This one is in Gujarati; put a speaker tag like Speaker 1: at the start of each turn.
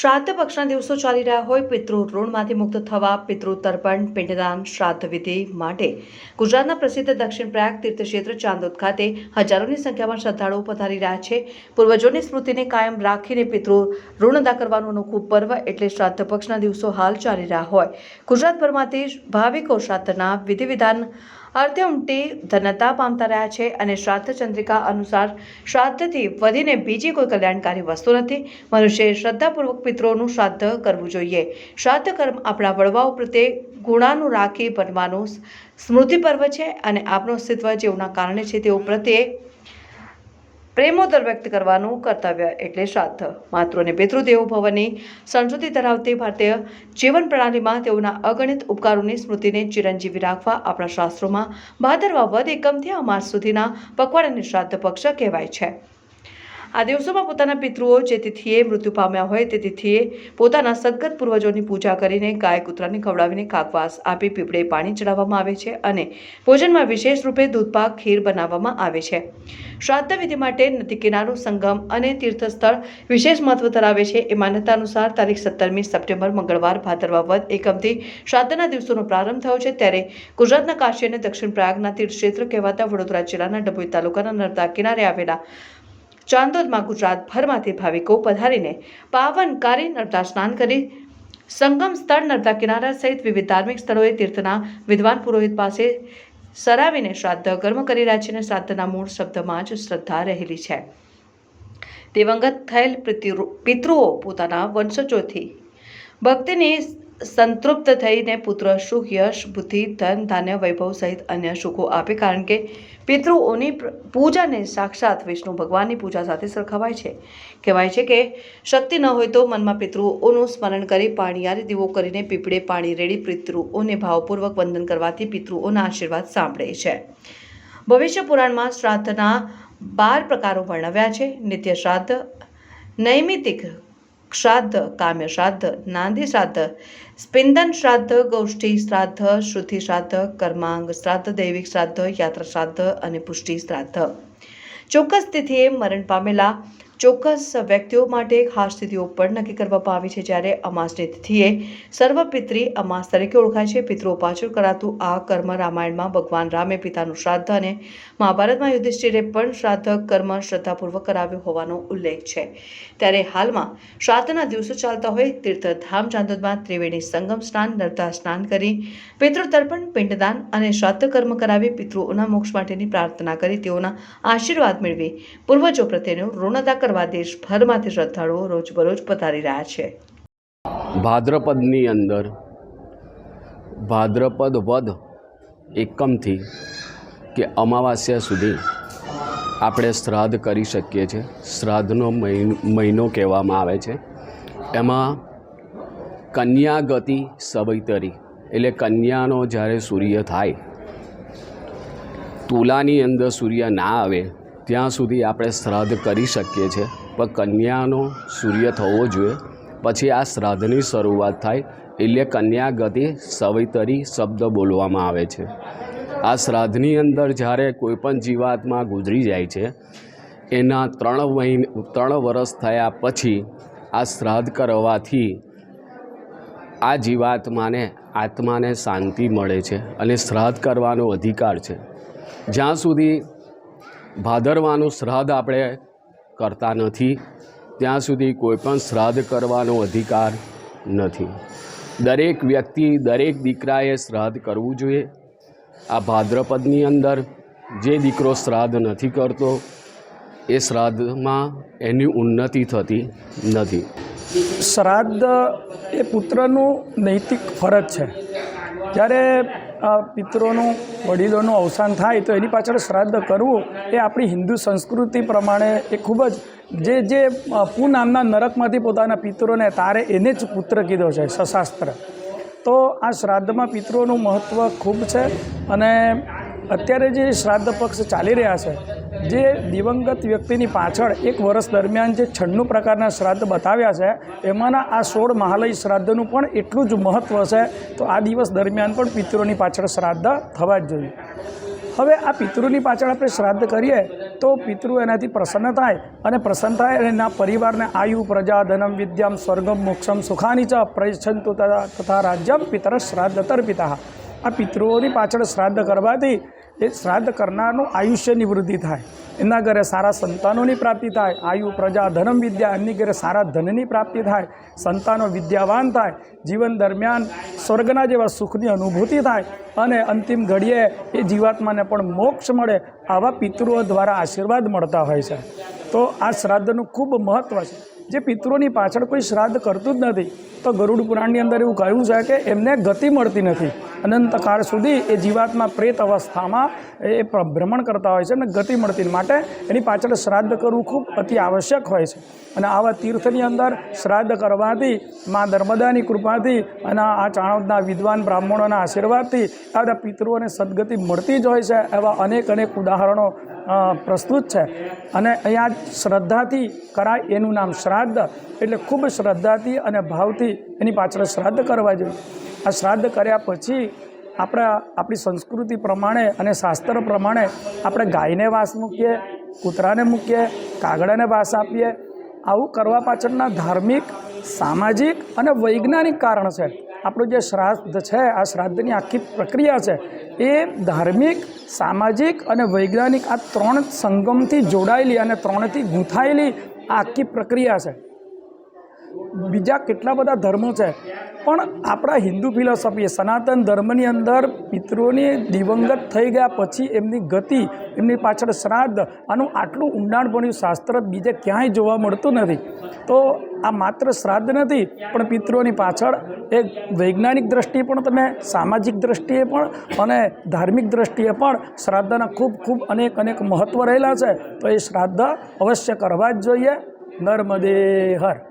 Speaker 1: શ્રાદ્ધ પક્ષના દિવસો ચાલી રહ્યા હોય, પિતૃ ઋણમાંથી મુક્ત થવા પિતૃ તર્પણ પિંડદાન શ્રાદ્ધ વિધિ માટે ગુજરાતના પ્રસિદ્ધ દક્ષિણ પ્રયાગ તીર્થક્ષેત્ર ચાંદોદ ખાતે હજારોની સંખ્યામાં શ્રદ્ધાળુઓ પધારી રહ્યા છે. પૂર્વજોની સ્મૃતિને કાયમ રાખીને પિતૃ ઋણ અદા કરવાનું અનોખું પર્વ એટલે શ્રાદ્ધ પક્ષના દિવસો હાલ ચાલી રહ્યા હોય. ગુજરાતભરમાંથી ભાવિકો શ્રાદ્ધના વિધિ વિધાન અર્થે ઉમટી ધન્યતા પામતા રહ્યા છે અને શ્રાદ્ધ ચંદ્રિકા અનુસાર શ્રાદ્ધથી વધીને બીજી કોઈ કલ્યાણકારી વસ્તુ નથી. મનુષ્યએ શ્રદ્ધાપૂર્વક પિતૃઓનું શ્રાદ્ધ કરવું જોઈએ. શ્રાદ્ધ કર્મ આપણા વડવાઓ પ્રત્યે ગુણાનું રાખી બનવાનું સ્મૃતિ પર્વ છે અને આપણું અસ્તિત્વ જેઓના કારણે છે તેઓ પ્રત્યે પ્રેમોદર વ્યક્ત કરવાનું કર્તવ્ય એટલે શ્રાદ્ધ. માતૃ અને પિતૃદેવ ભવનની સંસ્કૃતિ ધરાવતી ભારતીય જીવન પ્રણાલીમાં તેઓના અગણિત ઉપકારોની સ્મૃતિને ચિરંજીવી રાખવા આપણા શાસ્ત્રોમાં ભાદરવા વદ એકમથી આ માસ સુધીના પખવાડાને શ્રાદ્ધ પક્ષ કહેવાય છે. આ દિવસોમાં પોતાના પિતૃઓ જે તિથિએ મૃત્યુ પામ્યા હોય તે તિથિએ પોતાના સદગત પૂર્વજોની પૂજા કરીને ગાય કૂતરાને ખવડાવીને કાકવાસ આપી પીપળે પાણી ચડાવવામાં આવે છે અને ભોજનમાં વિશેષ રૂપે દૂધપાક ખીર બનાવવામાં આવે છે. શ્રાદ્ધ વિધિ માટે નદી કિનારો, સંગમ અને તીર્થસ્થળ વિશેષ મહત્વ ધરાવે છે. એ માન્યતા અનુસાર તારીખ સત્તરમી સપ્ટેમ્બર, મંગળવાર, ભાદરવા વધ એકમથી શ્રાદ્ધના દિવસોનો પ્રારંભ થયો છે. ત્યારે ગુજરાતના કાશી અને દક્ષિણ પ્રયાગના તીર્થક્ષેત્ર કહેવાતા વડોદરા જિલ્લાના ડભોઈ તાલુકાના નર્મદા કિનારે આવેલા ચાંદોદમાં ગુજરાતભરમાંથી ભાવિકો પધારીને પાવનકારી નર્મદા સ્નાન કરી સંગમ સ્થળ નર્મદા કિનારા સહિત વિવિધ ધાર્મિક સ્થળોએ તીર્થના વિદ્વાન પુરોહિત પાસે સરાવીને શ્રાદ્ધ કર્મ કરી રહ્યા છે અને શ્રાદ્ધના મૂળ શબ્દમાં જ શ્રદ્ધા રહેલી છે. દિવંગત થયેલ પિતૃ- પિતૃઓ પોતાના વંશજોથી ભક્તિની સંતૃપ્ત થઈને પુત્ર સુખ યશ બુદ્ધિ, ધન, ધાન્ય, વૈભવ સહિત અન્ય સુખો આપે કારણ કે પિતૃઓની પૂજાને સાક્ષાત વિષ્ણુ ભગવાનની પૂજા સાથે સરખાવાય છે. કહેવાય છે કે શક્તિ ન હોય તો મનમાં પિતૃઓનું સ્મરણ કરી પાણીયારે દીવો કરીને પીપળે પાણી રેડી પિતૃઓને ભાવપૂર્વક વંદન કરવાથી પિતૃઓના આશીર્વાદ સાંભળે છે. ભવિષ્ય પુરાણમાં શ્રાદ્ધના બાર પ્રકારો વર્ણવ્યા છે. નિત્ય શ્રાદ્ધ, નૈમિતિક શ્રાદ્ધ કામ્ય શ્રાદ્ધ નાંદી શ્રાદ્ધ સ્પિંદન શ્રાદ્ધ ગૌષ્ઠી શ્રાદ્ધ શ્રુતિ શ્રાદ્ધ કર્માંગ શ્રાદ્ધ દૈવિક શ્રાદ્ધ યાત્રા શ્રાદ્ધ અને પુષ્ટિ શ્રાદ્ધ ચોક્કસ તિથિએ મરણ પામેલા ચોક્કસ વ્યક્તિઓ માટે ખાસ તિથિઓ પણ નક્કી કરવામાં આવી છે જ્યારે અમાસની તિથિએ સર્વપિત્રી અમાસ તરીકે ઓળખાય છે. પિતૃઓ પાછળ કરાતું આ કર્મ રામાયણમાં ભગવાન રામે પિતાનું શ્રાદ્ધ અને મહાભારતમાં યુધિષ્ઠિરે પણ શ્રાદ્ધ કર્મ શ્રદ્ધાપૂર્વક કરાવ્યું હોવાનો ઉલ્લેખ છે. ત્યારે હાલમાં શ્રાદ્ધના દિવસો ચાલતા હોય તીર્થધામ ચાંદોદમાં ત્રિવેણી સંગમ સ્નાન નર્તા સ્નાન કરી પિતૃતર્પણ, પિંડદાન અને શ્રાદ્ધ કર્મ કરાવી પિતૃઓના મોક્ષ માટેની પ્રાર્થના કરી તેઓના આશીર્વાદ મેળવી પૂર્વજો પ્રત્યેનું ઋણ અદા કરવા દેશભરમાંથી શ્રદ્ધાળુઓ રોજબરોજ પધારી રહ્યા છે.
Speaker 2: ભાદ્રપદની અંદર ભાદ્રપદ વદ એકમથી કે અમાવાસ્યા સુધી આપણે શ્રાદ્ધ કરી શકીએ છીએ. શ્રાદ્ધનો મહિનો કહેવામાં આવે છે. એમાં કન્યા ગતિ સવૈતરી, એટલે કન્યાનો જ્યારે સૂર્ય થાય, તુલાની અંદર સૂર્ય ના આવે ત્યાં સુધી આપણે શ્રાદ્ધ કરી શકીએ છીએ. પણ કન્યાનો સૂર્ય થવો જોઈએ. પછી આ શ્રાદ્ધની શરૂઆત થાય એટલે કન્યા ગતિ સવૈતરી શબ્દ બોલવામાં આવે છે. આ શ્રાદ્ધની અંદર જ્યારે કોઈપણ જીવાત્મા ગુજરી જાય છે, એના ત્રણ મહિને, ત્રણ વર્ષ થયા પછી આ શ્રાદ્ધ કરવાથી આ જીવાત્માને, આત્માને શાંતિ મળે છે અને શ્રાદ્ધ કરવાનો અધિકાર છે. જ્યાં સુધી ભાદરવાનું શ્રાદ્ધ આપણે કરતા નથી. ત્યાં સુધી કોઈ પણ શ્રાદ્ધ કરવાનો અધિકાર નથી. દરેક વ્યક્તિ, દરેક દીકરાએ શ્રાદ્ધ કરવું જોઈએ. આ ભાદ્રપદની અંદર જે દીકરો શ્રાદ્ધ નથી કરતો, એ શ્રાદ્ધમાં એની ઉન્નતિ થતી નથી.
Speaker 3: શ્રાદ્ધ એ પુત્રનું નૈતિક ફરજ છે. જ્યારે પિતરોનું, વડીલોનું અવસાન થાય તો એની પાછળ શ્રાદ્ધ કરવું એ આપણી હિન્દુ સંસ્કૃતિ પ્રમાણે એ ખૂબ જ જે જે પુ નામના નરકમાંથી પોતાના પિત્રોને તારે એને જ પુત્ર કીધો છે, સશાસ્ત્ર. તો આ શ્રાદ્ધમાં પિત્રોનું મહત્ત્વ ખૂબ છે અને અત્યારે જે શ્રાદ્ધ પક્ષ ચાલી રહ્યા છે જે દિવંગત વ્યક્તિની પાછળ એક વર્ષ દરમિયાન જે છન્નું પ્રકારના શ્રાદ્ધ બતાવ્યા છે, એમાંના આ સોળ મહાલય શ્રાદ્ધનું પણ એટલું જ મહત્ત્વ છે તો આ દિવસ દરમિયાન પણ પિતરોની પાછળ શ્રાદ્ધ થવા જ જોઈએ. હવે આ પિતૃની પાછળ આપણે શ્રાદ્ધ કરીએ તો પિતૃ એનાથી પ્રસન્ન થાય અને પ્રસન્ન થાય અને એના પરિવારને આયુ, પ્રજા, ધનમ, વિદ્યામ, સ્વર્ગમ, મોક્ષમ, સુખાની ચ પ્રયચ્છંતુ તથા રાજ્યમ પિતર શ્રાદ્ધ તર્પિતા આ પિતૃઓની પાછળ શ્રાદ્ધ કરવાથી એ શ્રાદ્ધ કરનારનું આયુષ્યની વૃદ્ધિ થાય. એમના ઘરે સારા સંતાનોની પ્રાપ્તિ થાય. આયુ, પ્રજા, ધનમ, વિદ્યા, એમની ઘરે સારા ધનની પ્રાપ્તિ થાય. સંતાનો વિદ્યાવાન થાય. જીવન દરમિયાન સ્વર્ગના જેવા સુખની અનુભૂતિ થાય અને અંતિમ ઘડીએ એ જીવાત્માને પણ મોક્ષ મળે આવા પિતૃઓ દ્વારા આશીર્વાદ મળતા હોય છે. તો આ શ્રાદ્ધનું ખૂબ મહત્ત્વ છે. જે પિતૃની પાછળ કોઈ શ્રાદ્ધ કરતું જ નથી, તો ગરુડ પુરાણની અંદર એવું કહ્યું છે કે એમને ગતિ મળતી નથી. અનંતકાળ સુધી એ જીવાત્મા પ્રેત અવસ્થામાં એ ભ્રમણ કરતા હોય છે અને ગતિ મળતી માટે એની પાછળ શ્રાદ્ધ કરવું ખૂબ અતિ આવશ્યક હોય છે. અને આવા તીર્થની અંદર શ્રાદ્ધ કરવાથી, મા નર્મદાની કૃપાથી અને આ ચાણોદના વિદ્વાન બ્રાહ્મણોના આશીર્વાદથી આ બધા પિતૃઓને સદગતિ મળતી જ હોય છે, એવા અનેક અનેક ઉદાહરણો પ્રસ્તુત છે. અને અહીંયા શ્રદ્ધાથી કરાય એનું નામ શ્રાદ્ધ એટલે ખૂબ શ્રદ્ધાથી અને ભાવથી એની પાછળ શ્રાદ્ધ કરવા જોઈએ. આ શ્રાદ્ધ કર્યા પછી આપણા, આપણી સંસ્કૃતિ પ્રમાણે અને શાસ્ત્ર પ્રમાણે આપણે ગાયને વાસ મૂકીએ, કૂતરાને મૂકીએ, કાગડાને વાસ આપીએ. આવું કરવા પાછળના ધાર્મિક, સામાજિક અને વૈજ્ઞાનિક કારણ છે. આપણું જે શ્રાદ્ધ છે, આ શ્રાદ્ધની આખી પ્રક્રિયા છે, એ ધાર્મિક, સામાજિક અને વૈજ્ઞાનિક આ ત્રણ સંગમથી જોડાયેલી અને ત્રણથી ગૂંથાયેલી આ આખી પ્રક્રિયા છે. બીજા કેટલા બધા ધર્મો છે. પણ આપણા હિન્દુ ફિલોસોફી સનાતન ધર્મની અંદર પિત્રોની દિવંગત થઈ ગયા પછી એમની ગતિ, એમની પાછળ શ્રાદ્ધ, આનું આટલું ઊંડાણપણ્યું શાસ્ત્ર બીજે ક્યાંય જોવા મળતું નથી. તો આ માત્ર શ્રાદ્ધ નથી, પણ પિતૃઓની પાછળ એ વૈજ્ઞાનિક દ્રષ્ટિએ પણ તમે, સામાજિક દ્રષ્ટિએ પણ અને ધાર્મિક દ્રષ્ટિએ પણ શ્રાદ્ધના ખૂબ ખૂબ અનેક અનેક મહત્ત્વ રહેલા છે. તો એ શ્રાદ્ધ અવશ્ય કરવા જ જોઈએ. નર્મદે હર.